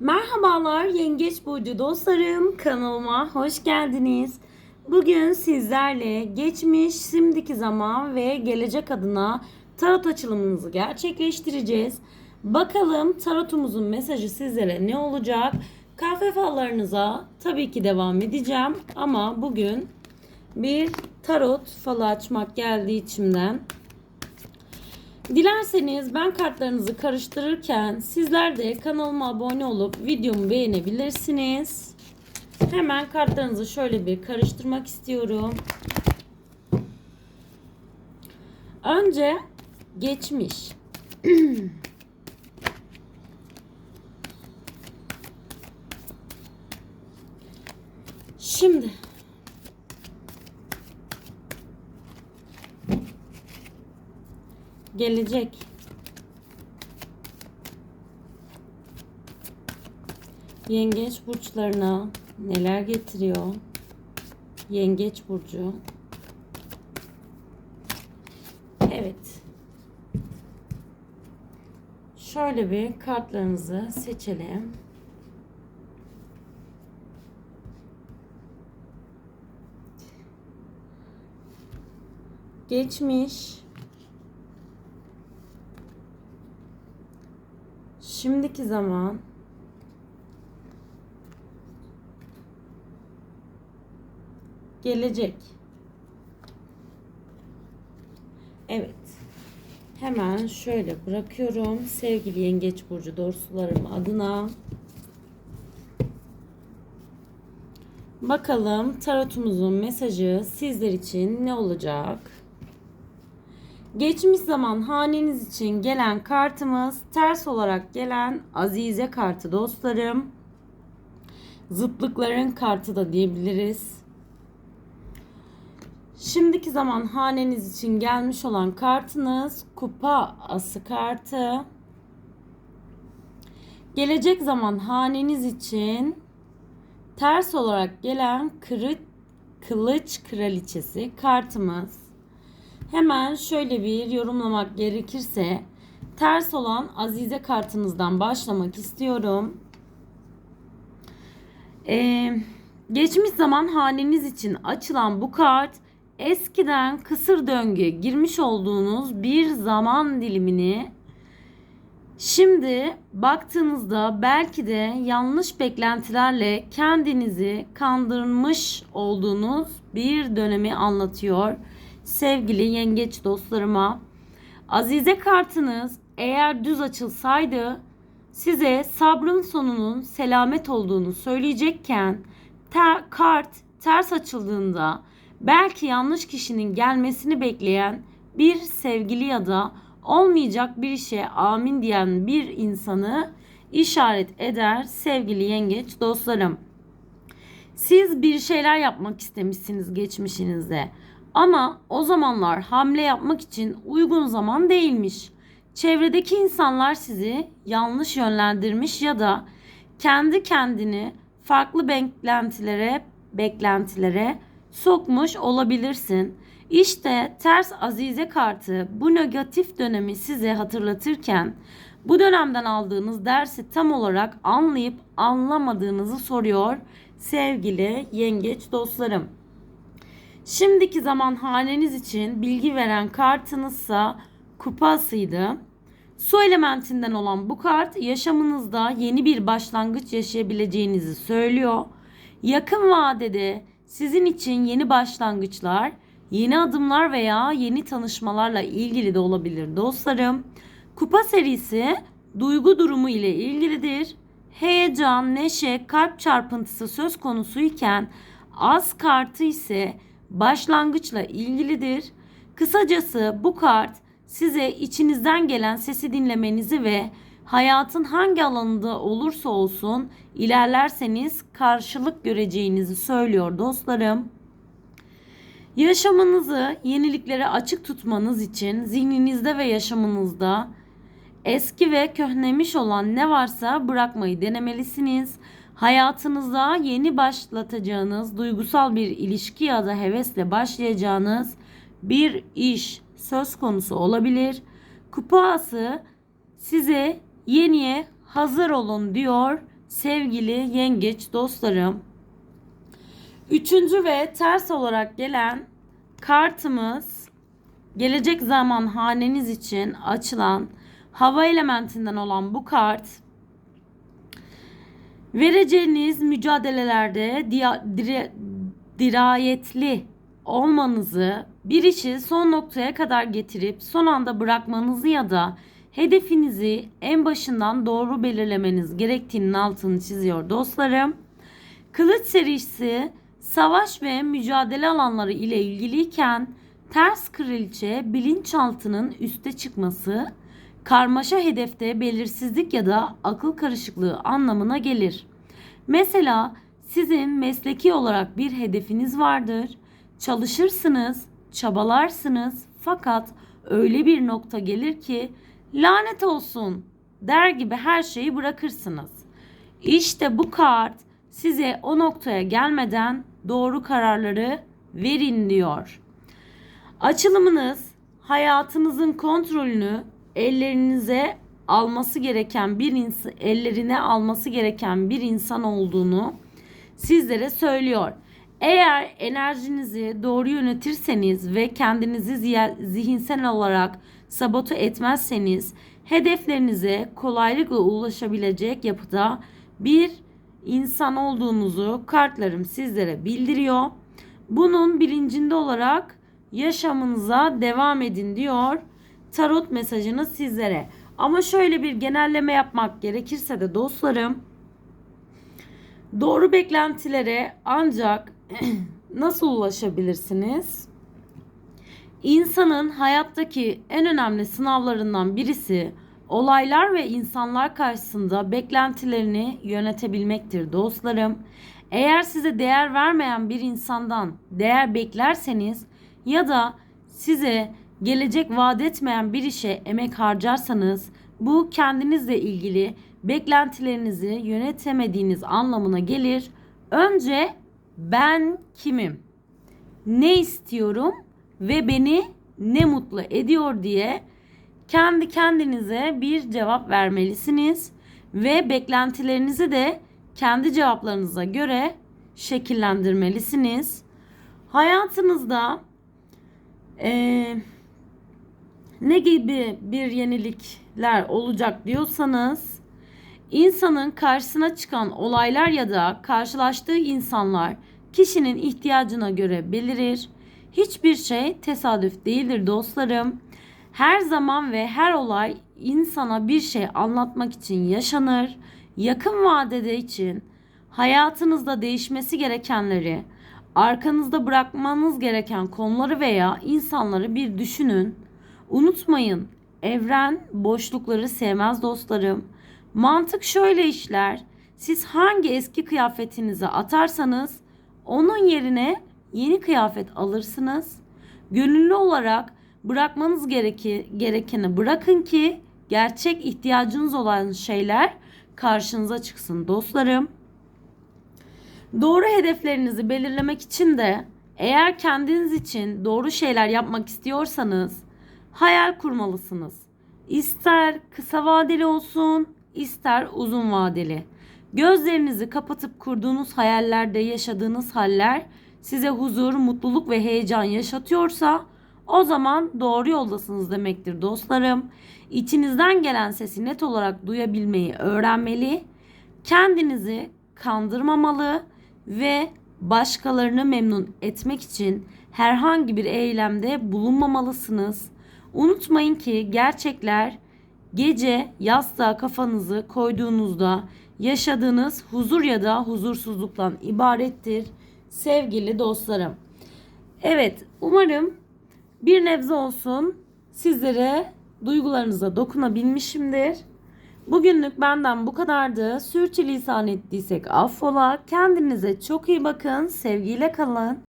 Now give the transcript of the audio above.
Merhabalar Yengeç Burcu dostlarım kanalıma hoş geldiniz. Bugün sizlerle geçmiş, şimdiki zaman ve gelecek adına tarot açılımınızı gerçekleştireceğiz. Bakalım tarotumuzun mesajı sizlere ne olacak? Kahve fallarınıza tabii ki devam edeceğim ama bugün bir tarot falı açmak geldi içimden. Dilerseniz ben kartlarınızı karıştırırken sizler de kanalıma abone olup videomu beğenebilirsiniz. Hemen kartlarınızı şöyle bir karıştırmak istiyorum. Önce geçmiş. Şimdi gelecek. Yengeç burçlarına neler getiriyor? Yengeç burcu. Evet. Şöyle bir kartlarınızı seçelim. Geçmiş. Şimdiki zaman gelecek. Evet. Hemen şöyle bırakıyorum sevgili Yengeç burcu dorsularım adına. Bakalım tarotumuzun mesajı sizler için ne olacak? Geçmiş zaman haneniz için gelen kartımız ters olarak gelen Azize kartı dostlarım. Zıtlıkların kartı da diyebiliriz. Şimdiki zaman haneniz için gelmiş olan kartınız kupa ası kartı. Gelecek zaman haneniz için ters olarak gelen kırı, kılıç kraliçesi kartımız. Hemen şöyle bir yorumlamak gerekirse ters olan Azize kartınızdan başlamak istiyorum. Ee, geçmiş zaman haneniz için açılan bu kart eskiden kısır döngü girmiş olduğunuz bir zaman dilimini şimdi baktığınızda belki de yanlış beklentilerle kendinizi kandırmış olduğunuz bir dönemi anlatıyor sevgili yengeç dostlarıma. Azize kartınız eğer düz açılsaydı size sabrın sonunun selamet olduğunu söyleyecekken ter, kart ters açıldığında belki yanlış kişinin gelmesini bekleyen bir sevgili ya da olmayacak bir işe amin diyen bir insanı işaret eder sevgili yengeç dostlarım. Siz bir şeyler yapmak istemişsiniz geçmişinizde. Ama o zamanlar hamle yapmak için uygun zaman değilmiş. Çevredeki insanlar sizi yanlış yönlendirmiş ya da kendi kendini farklı beklentilere beklentilere sokmuş olabilirsin. İşte ters azize kartı bu negatif dönemi size hatırlatırken bu dönemden aldığınız dersi tam olarak anlayıp anlamadığınızı soruyor sevgili yengeç dostlarım. Şimdiki zaman haneniz için bilgi veren kartınızsa kupasıydı. Su elementinden olan bu kart yaşamınızda yeni bir başlangıç yaşayabileceğinizi söylüyor. Yakın vadede sizin için yeni başlangıçlar, yeni adımlar veya yeni tanışmalarla ilgili de olabilir dostlarım. Kupa serisi duygu durumu ile ilgilidir. Heyecan, neşe, kalp çarpıntısı söz konusuyken az kartı ise başlangıçla ilgilidir. Kısacası bu kart size içinizden gelen sesi dinlemenizi ve hayatın hangi alanında olursa olsun ilerlerseniz karşılık göreceğinizi söylüyor dostlarım. Yaşamınızı yeniliklere açık tutmanız için zihninizde ve yaşamınızda eski ve köhnemiş olan ne varsa bırakmayı denemelisiniz. Hayatınıza yeni başlatacağınız duygusal bir ilişki ya da hevesle başlayacağınız bir iş söz konusu olabilir. Kupası size yeniye hazır olun diyor sevgili yengeç dostlarım. Üçüncü ve ters olarak gelen kartımız gelecek zaman haneniz için açılan hava elementinden olan bu kart vereceğiniz mücadelelerde dia- dire- dirayetli olmanızı, bir işi son noktaya kadar getirip son anda bırakmanızı ya da hedefinizi en başından doğru belirlemeniz gerektiğinin altını çiziyor dostlarım. Kılıç serisi savaş ve mücadele alanları ile ilgiliyken ters kraliçe bilinçaltının üste çıkması, karmaşa hedefte belirsizlik ya da akıl karışıklığı anlamına gelir. Mesela sizin mesleki olarak bir hedefiniz vardır. Çalışırsınız, çabalarsınız fakat öyle bir nokta gelir ki lanet olsun der gibi her şeyi bırakırsınız. İşte bu kart size o noktaya gelmeden doğru kararları verin diyor. Açılımınız hayatınızın kontrolünü ellerinize alması gereken bir insan ellerine alması gereken bir insan olduğunu sizlere söylüyor. Eğer enerjinizi doğru yönetirseniz ve kendinizi zihinsel olarak sabote etmezseniz hedeflerinize kolaylıkla ulaşabilecek yapıda bir insan olduğunuzu kartlarım sizlere bildiriyor. Bunun bilincinde olarak yaşamınıza devam edin diyor tarot mesajını sizlere. Ama şöyle bir genelleme yapmak gerekirse de dostlarım doğru beklentilere ancak nasıl ulaşabilirsiniz? İnsanın hayattaki en önemli sınavlarından birisi olaylar ve insanlar karşısında beklentilerini yönetebilmektir dostlarım. Eğer size değer vermeyen bir insandan değer beklerseniz ya da size gelecek vaat etmeyen bir işe emek harcarsanız bu kendinizle ilgili beklentilerinizi yönetemediğiniz anlamına gelir. Önce ben kimim? Ne istiyorum ve beni ne mutlu ediyor diye kendi kendinize bir cevap vermelisiniz ve beklentilerinizi de kendi cevaplarınıza göre şekillendirmelisiniz. Hayatınızda eee ne gibi bir yenilikler olacak diyorsanız insanın karşısına çıkan olaylar ya da karşılaştığı insanlar kişinin ihtiyacına göre belirir. Hiçbir şey tesadüf değildir dostlarım. Her zaman ve her olay insana bir şey anlatmak için yaşanır. Yakın vadede için hayatınızda değişmesi gerekenleri, arkanızda bırakmanız gereken konuları veya insanları bir düşünün. Unutmayın, evren boşlukları sevmez dostlarım. Mantık şöyle işler. Siz hangi eski kıyafetinizi atarsanız onun yerine yeni kıyafet alırsınız. Gönüllü olarak bırakmanız gereki, gerekeni bırakın ki gerçek ihtiyacınız olan şeyler karşınıza çıksın dostlarım. Doğru hedeflerinizi belirlemek için de eğer kendiniz için doğru şeyler yapmak istiyorsanız hayal kurmalısınız. İster kısa vadeli olsun, ister uzun vadeli. Gözlerinizi kapatıp kurduğunuz hayallerde yaşadığınız haller size huzur, mutluluk ve heyecan yaşatıyorsa o zaman doğru yoldasınız demektir dostlarım. İçinizden gelen sesi net olarak duyabilmeyi öğrenmeli. Kendinizi kandırmamalı ve başkalarını memnun etmek için herhangi bir eylemde bulunmamalısınız. Unutmayın ki gerçekler gece yastığa kafanızı koyduğunuzda yaşadığınız huzur ya da huzursuzluktan ibarettir sevgili dostlarım. Evet umarım bir nebze olsun sizlere duygularınıza dokunabilmişimdir. Bugünlük benden bu kadardı. Sürçülisan ettiysek affola. Kendinize çok iyi bakın. Sevgiyle kalın.